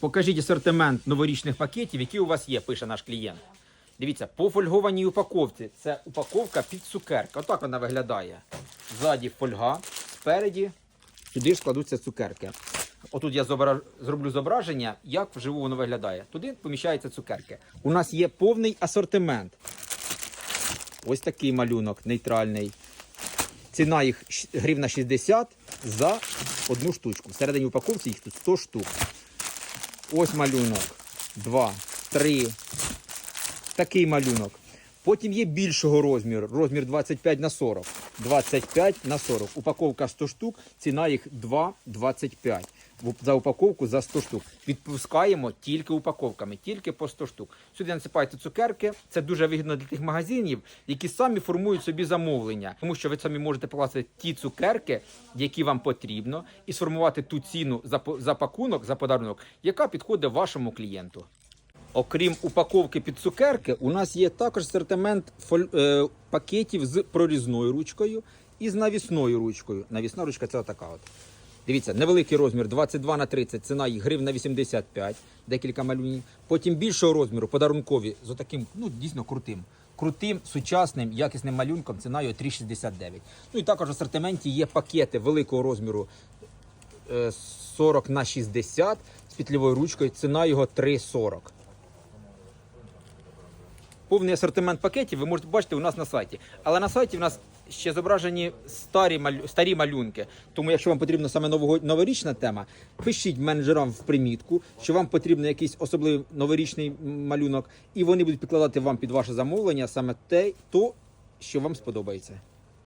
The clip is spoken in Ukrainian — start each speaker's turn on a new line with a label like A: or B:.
A: Покажіть асортимент новорічних пакетів, які у вас є, пише наш клієнт. Дивіться, по фольгованій упаковці. Це упаковка під цукерки. Отак вона виглядає. Ззаді фольга, спереді сюди складуться цукерки. Отут я зобра- зроблю зображення, як вживу воно виглядає. Туди поміщаються цукерки. У нас є повний асортимент. Ось такий малюнок нейтральний. Ціна їх гривна 60 за одну штучку. Всередині упаковці їх тут 100 штук. Ось малюнок. Два, три. Такий малюнок. Потім є більшого розміру, розмір 25 на 40. 25 на 40. Упаковка 100 штук, ціна їх 2,25. За упаковку за 100 штук. Відпускаємо тільки упаковками, тільки по 100 штук. Сюди насипайте цукерки. Це дуже вигідно для тих магазинів, які самі формують собі замовлення. Тому що ви самі можете покласти ті цукерки, які вам потрібно, і сформувати ту ціну за, за пакунок, за подарунок, яка підходить вашому клієнту. Окрім упаковки під цукерки, у нас є також асортимент е, пакетів з прорізною ручкою і з навісною ручкою. Навісна ручка це така от. Дивіться, невеликий розмір 22 на 30, ціна їх гривна 85, декілька малюнів. Потім більшого розміру, подарункові, з отаким, ну дійсно крутим. Крутим, сучасним, якісним малюнком, ціна його 3,69. Ну і також в асортименті є пакети великого розміру е, 40 на 60 з петлевою ручкою, ціна його 3,40. Повний асортимент пакетів ви можете бачити у нас на сайті. Але на сайті в нас ще зображені старі, малю... старі малюнки. Тому, якщо вам потрібна саме нового... новорічна тема, пишіть менеджерам в примітку, що вам потрібен якийсь особливий новорічний малюнок, і вони будуть підкладати вам під ваше замовлення саме те, то, що вам сподобається.